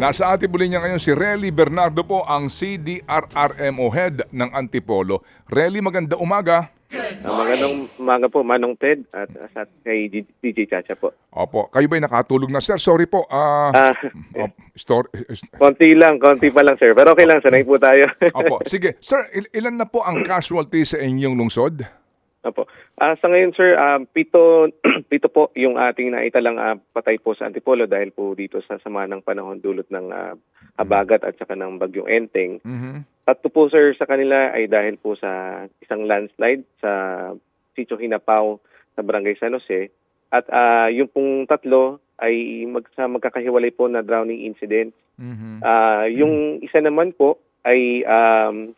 Nasa ating muli niya ngayon si Relly Bernardo po, ang CDRRMO head ng Antipolo. Relly, maganda umaga. Uh, magandang umaga po, Manong Ted at uh, sa kay DJ Chacha po. Opo, kayo ba'y nakatulog na? Sir, sorry po. Ah, Ah, op- story, konti lang, konti pa lang sir. Pero okay lang, sanay po tayo. opo, sige. Sir, il- ilan na po ang casualty sa inyong lungsod? Opo. Ah, sa ngayon sir, ah, pito, pito po yung ating naitalang ah, patay po sa Antipolo dahil po dito sa sama ng panahon dulot ng ah, habagat at saka ng bagyong Enteng. Mhm. Tatlo po sir sa kanila ay dahil po sa isang landslide sa Sitio Hinapao sa Barangay San Jose. At ah, yung pong tatlo ay mag, sa magkakahiwalay po na drowning incident. Mhm. Ah, yung isa naman po ay um,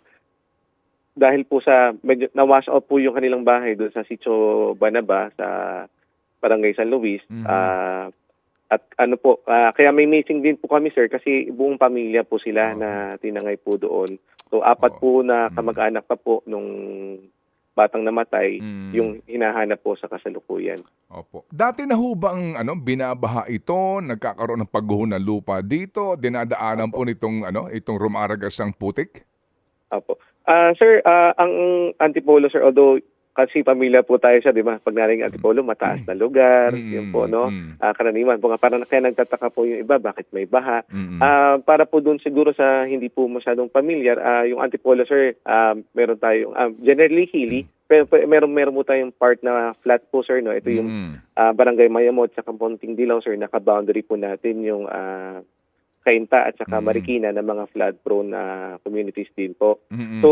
dahil po sa medyo na-wash out po yung kanilang bahay doon sa Sitio Banaba sa Barangay San Luis. Mhm. Ah, at ano po, ah, kaya may missing din po kami sir kasi buong pamilya po sila Oo. na tinangay po doon. So apat Oo. po na Mhm. kamag-anak pa po nung batang namatay Mm. yung hinahanap po sa kasalukuyan. Opo. Dati na ho ba ang ano, binabaha ito, nagkakaroon ng pagguho ng lupa dito, dinadaanan po nitong ano, itong rumaragas ang putik? Opo. Ah, sir, ah, ang Antipolo sir, although kasi pamilya po tayo siya, di ba? Pag narinig Antipolo, mataas na lugar, Mm, yun po, no? Ah, karaniwan po nga, parang kaya nagtataka po yung iba, bakit may baha? Mm-mm. Ah, para po doon siguro sa hindi po masyadong familiar, ah, yung Antipolo sir, ah, meron tayong, ah, generally hilly, pero, pero meron, meron po tayong part na flat po sir, no? Ito yung Mm. ah, Barangay Mayamot sa Kamponting Dilaw, sir, naka-boundary po natin yung ah, Kainta at saka Mm. Marikina na mga flood-prone na communities din po. Mm-mm. So,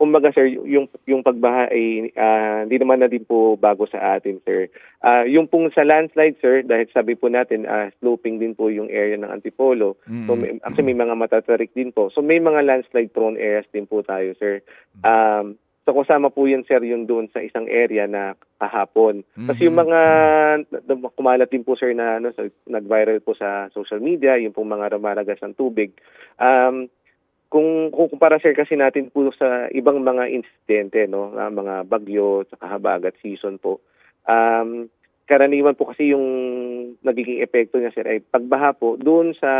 kumbaga sir, yung yung pagbaha ay ah, hindi naman na din po bago sa atin, sir. Ah, yung pong sa landslide, sir, dahil sabi po natin, ah, sloping din po yung area ng Antipolo. So, Mm-mm. may, actually may mga matatarik din po. So, may mga landslide prone areas din po tayo, sir. Um, so, kasama po yun, sir, yung doon sa isang area na kahapon. Kasi yung mga na- kumalat din po, sir, na ano, sa, nag-viral po sa social media, yung pong mga ramaragas ng tubig. Um, kung kukumpara sir kasi natin po sa ibang mga insidente no ah, mga bagyo at habagat season po um karaniwan po kasi yung nagiging epekto niya sir ay pagbaha po doon sa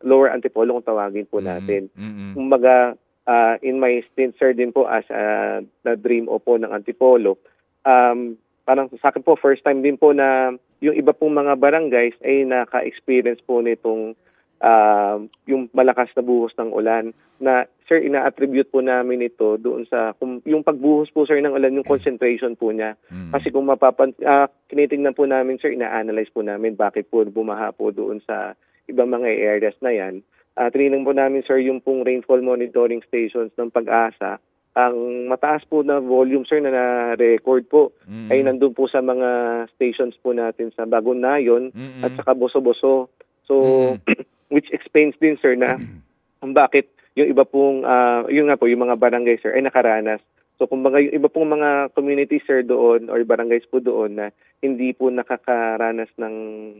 lower antipolo kung tawagin po natin Mm-mm. kumbaga ah, in my stint sir din po as ah, na dream o po ng antipolo. Um parang sa akin po first time din po na yung iba pong mga barangays ay naka-experience po nitong ah, yung malakas na buhos ng ulan na sir ina-attribute po namin ito doon sa kung, yung pagbuhos po sir ng ulan yung concentration po niya. Mm. kasi kung mapapan ah, kinitingnan po namin sir ina-analyze po namin bakit po bumaha po doon sa ibang mga areas na yan uh, tinignan po namin sir yung pong rainfall monitoring stations ng pag-asa ang mataas po na volume sir na na-record po Mm-mm. ay nandun po sa mga stations po natin sa Bagunayon Mm-mm. at saka Boso-Boso. So, Mm. which explains din sir na kung bakit yung iba pong, ah, yun nga po, yung mga barangay sir ay nakaranas. So, kumbaga yung iba pong mga communities sir doon or barangays po doon na hindi po nakakaranas ng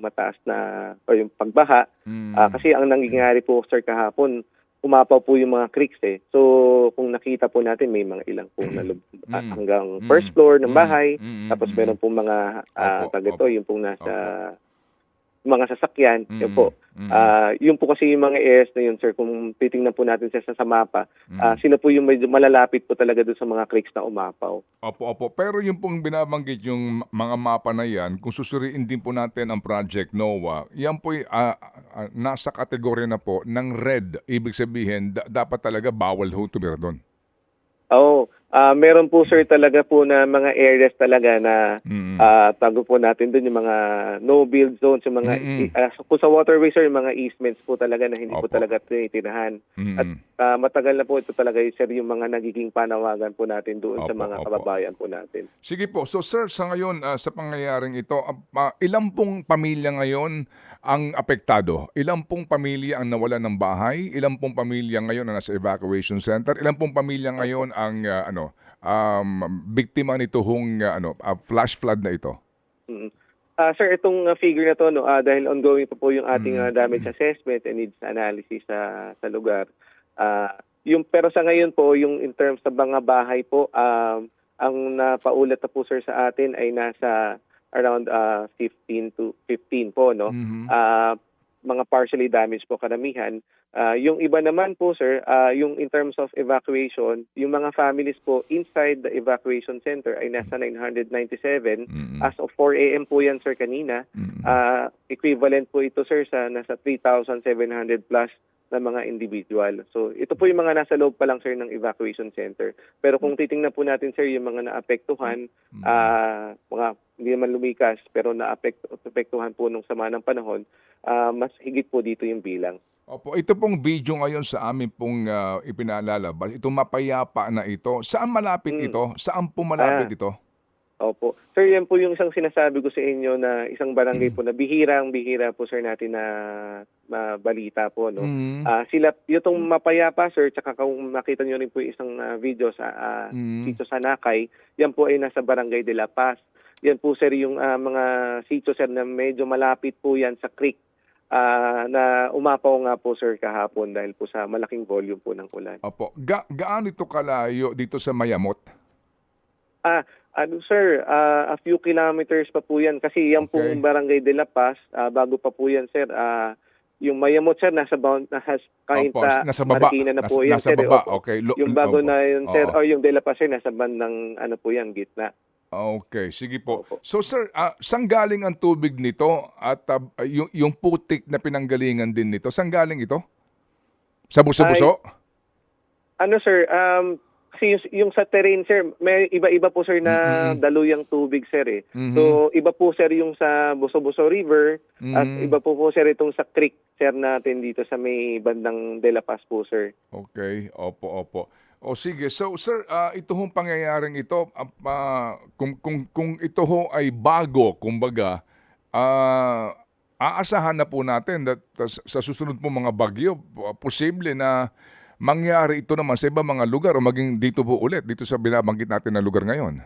mataas na o yung pagbaha. Mm. Ah, kasi ang nangyayari po sir kahapon, umapaw po yung mga creeks eh. So, kung nakita po natin, may mga ilang pong nalub ah, Mm. hanggang Mm. first floor ng Mm. bahay. Mm. Tapos meron pong mga ah, Opo, tag ito, opo. yung pong nasa mga sasakyan. Yun Mm. po. Mm. Ah, yun po kasi yung mga areas na yun, sir, kung titingnan po natin sa, sa mapa, ah, sila po yung medyo malalapit po talaga doon sa mga creeks na umapaw. Opo, opo. Pero yung pong binabanggit yung mga mapa na yan, kung susuriin din po natin ang Project NOAA, yan po nasa kategorya na po ng red. Ibig sabihin, da- dapat talaga bawal ho tumira doon. Oo. Ah, meron po sir talaga po na mga areas talaga na Mm. ah tago po natin doon yung mga no build zones, yung mga Mm-mm. ah, kung sa waterways sir, yung mga easements po talaga na hindi po Opo. talaga tinitirahan. Mm. At ah, matagal na po ito talaga sir yung mga nagiging panawagan po natin doon sa Opo, mga opo. kababayan po natin. Sige po. So sir, sa ngayon, ah, sa pangyayaring ito, ah, ilang pong pamilya ngayon ang apektado? Ilang pong pamilya ang nawalan ng bahay? Ilang pong pamilya ngayon ang nasa evacuation center? Ilang pong pamilya ngayon ang ah, ano um, biktima nito hong ah, ano, ah, flash flood na ito? Mm. Ah, sir, itong uh, figure na to no, ah, dahil ongoing pa po yung ating uh, damage assessment and needs analysis sa sa lugar. Ah, yung pero sa ngayon po yung in terms sa mga bahay po, um, ang napaulat na po sir sa atin ay nasa around ah, 15 to 15 po no. Mhm. Ah, mga partially damaged po karamihan. Ah, yung iba naman po sir, ah, yung in terms of evacuation, yung mga families po inside the evacuation center ay nasa 997. Mm-mm. As of 4 a.m. po yan sir kanina. Mm-mm. Ah, equivalent po ito sir sa nasa 3,700 plus na mga individual. So ito po yung mga nasa loob pa lang sir ng evacuation center. Pero kung titingnan po natin sir yung mga naapektuhan, Mm. ah mga hindi naman lumikas pero naapektuhan po nung sama ng panahon, ah, mas higit po dito yung bilang. Opo, ito pong video ngayon sa amin pong ah, ipinalalabas, itong mapayapa na ito, saan malapit Mm. ito? Saan po malapit Ah. ito? Opo. Sir, yan po yung isang sinasabi ko sa inyo na isang Mm. barangay po na bihirang bihira po sir natin na mabalita po no. Mm. Ah, sila yung mapayapa sir, tsaka kung makita niyo rin po yung isang ah, video sa ah, Mm. Sitio Sanakay, yan po ay nasa Barangay de la Paz. Yan po sir yung ah, mga sitio sir na medyo malapit po yan sa creek ah, na umapaw nga po sir kahapon dahil po sa malaking volume po ng ulan. Opo, Ga- gaano ito kalayo dito sa Mayamot? Ah, ano sir, ah, a few kilometers pa po yan kasi yan Okay. pong Barangay de la Paz, ah, bago pa po yan sir, ah, yung Mayamot sir nasa bound nasa kahit Opo, sa nasa baba. Marikina na po yan nasa sir. eh. baba, Opo. okay. Lo- Yung bago opo. na yun sir, Oo. oh, yung de la Paz sir nasa bandang ano po yan, gitna. Okay, sige po. Opo. So sir, ah, saan galing ang tubig nito at ah, yung, yung putik na pinanggalingan din nito, saan galing ito? Sa buso-buso? Ano sir, um, kasi yung, yung sa terrain sir, may iba-iba po sir na Mm-mm. daluyang tubig sir eh. Mhm. So iba po sir yung sa Buso-Buso River at Mhm. iba po po sir itong sa creek sir natin dito sa may bandang De La Paz po sir. Okay, opo, opo. O sige, so sir, ah, ito hong pangyayaring ito, ah, ah, kung, kung, kung ito ho ay bago, kumbaga, ah, aasahan na po natin that tas- sa susunod po mga bagyo, ah, posible na mangyari ito naman sa ibang mga lugar o maging dito po ulit, dito sa binabanggit natin na lugar ngayon.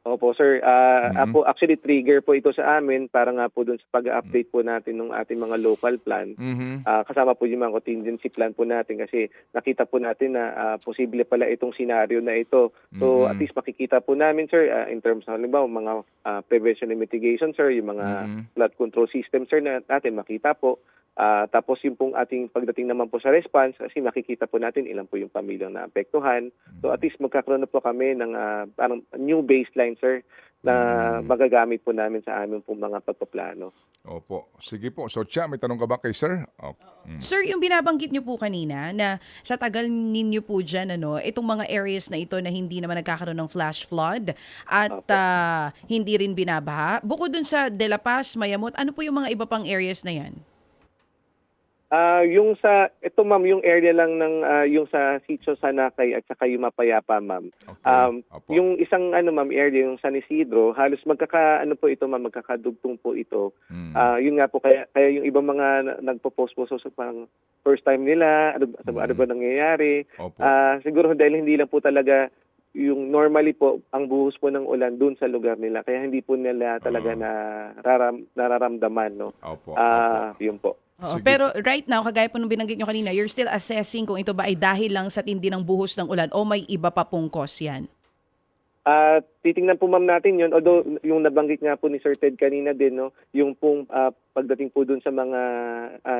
Opo sir, Ah, Mhm. apo, actually trigger po ito sa amin para nga po dun sa pag-update po natin ng ating mga local plan. Mhm. Ah, kasama po yung mga contingency plan po natin kasi nakita po natin na ah, posible pala itong scenario na ito. So Mhm. at least makikita po namin sir ah, in terms ng halimbawa mga ah, prevention and mitigation sir, yung mga Mhm. flood control system sir na natin makita po. Ah, tapos yung pong ating pagdating naman po sa response kasi makikita po natin ilan po yung pamilyang naapektuhan. So at least magkakaroon na po kami ng ah, parang new baseline sir na Mm. magagamit po namin sa aming pong mga pagpaplano. Opo. Sige po. So, Chia, may tanong ka ba kay sir? Oh. Mm. Sir, yung binabanggit niyo po kanina na sa tagal ninyo po dyan, ano, itong mga areas na ito na hindi naman nagkakaroon ng flash flood at Opo. ah, hindi rin binabaha. Bukod dun sa De La Paz, Mayamot, ano po yung mga iba pang areas na yan? Ah, yung sa ito ma'am, yung area lang ng ah, yung sa Sitio Sanakay at saka yung Mapayapa ma'am. Okay. Um, Opo. yung isang ano ma'am area yung San Isidro, halos magkaka ano po ito ma'am, magkakadugtong po ito. Mm. Ah, yun nga po kaya kaya yung ibang mga na- nagpo-post po so, so parang first time nila, ano, ba- ano ba nangyayari? Opo. Ah, siguro dahil hindi lang po talaga yung normally po ang buhos po ng ulan doon sa lugar nila kaya hindi po nila talaga Ah. na raram, nararamdaman no. Opo. Ah, yun po. Oo, Sige. pero right now, kagaya po nung binanggit nyo kanina, you're still assessing kung ito ba ay dahil lang sa tindi ng buhos ng ulan o may iba pa pong cause yan. At titingnan po ma'am natin yun, although yung nabanggit nga po ni Sir Ted kanina din, no, yung pong ah, pagdating po dun sa mga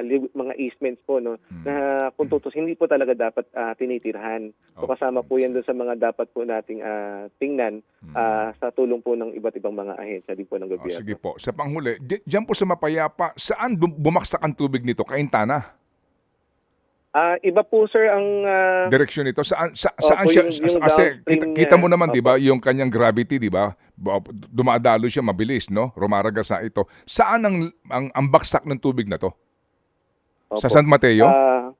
li- mga easements po, no, Mm. na kung tutus, hindi po talaga dapat ah, tinitirhan. So Okay. kasama po yan dun sa mga dapat po nating ah, tingnan Mm. ah, sa tulong po ng iba't ibang mga ahensya din po ng Oh, gobyerno. sige po. Sa panghuli, di- diyan po sa Mapayapa, saan dum- bumaksak ang tubig nito? Kaintana? Ah, iba po sir ang ah, Direksyon nito? Saan, sa, saan siya? yung- yung kasi kita, downstream kita mo naman, di ba, yung kanyang gravity, di ba? Ba- Dumadalo siya mabilis, no? Rumaragas sa ito. Saan ang, ang, ang baksak ng tubig na to? Sa opo. San Mateo? Ah,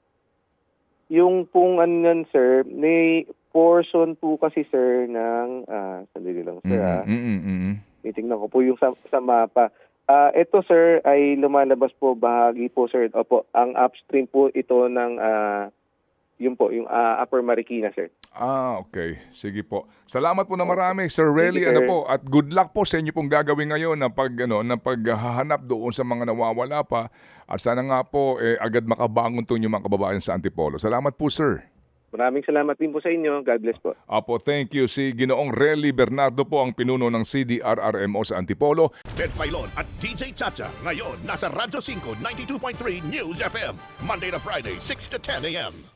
yung pong ano yan, sir, may portion po kasi sir ng ah, sandali lang sir ah. Mm, mm, mm, mm. Titingnan ko po yung sa, sa mapa. Ah, ito sir ay lumalabas po bahagi po sir. Opo, ang upstream po ito ng ah, yun po, yung ah, Upper Marikina sir. Ah, okay. Sige po. Salamat po na marami, Sir Relly. Ano po? At good luck po sa inyo pong gagawin ngayon na pag ano, na paghahanap doon sa mga nawawala pa. At sana nga po eh, agad makabangon to yung mga kababayan sa Antipolo. Salamat po, sir. Maraming salamat din po sa inyo. God bless po. Apo, thank you. Si Ginoong Relly Bernardo po ang pinuno ng CDRRMO sa Antipolo. Ted Filon at DJ Chacha. Ngayon, nasa Radyo 5, 92.3 News FM. Monday to Friday, 6 to 10 a.m.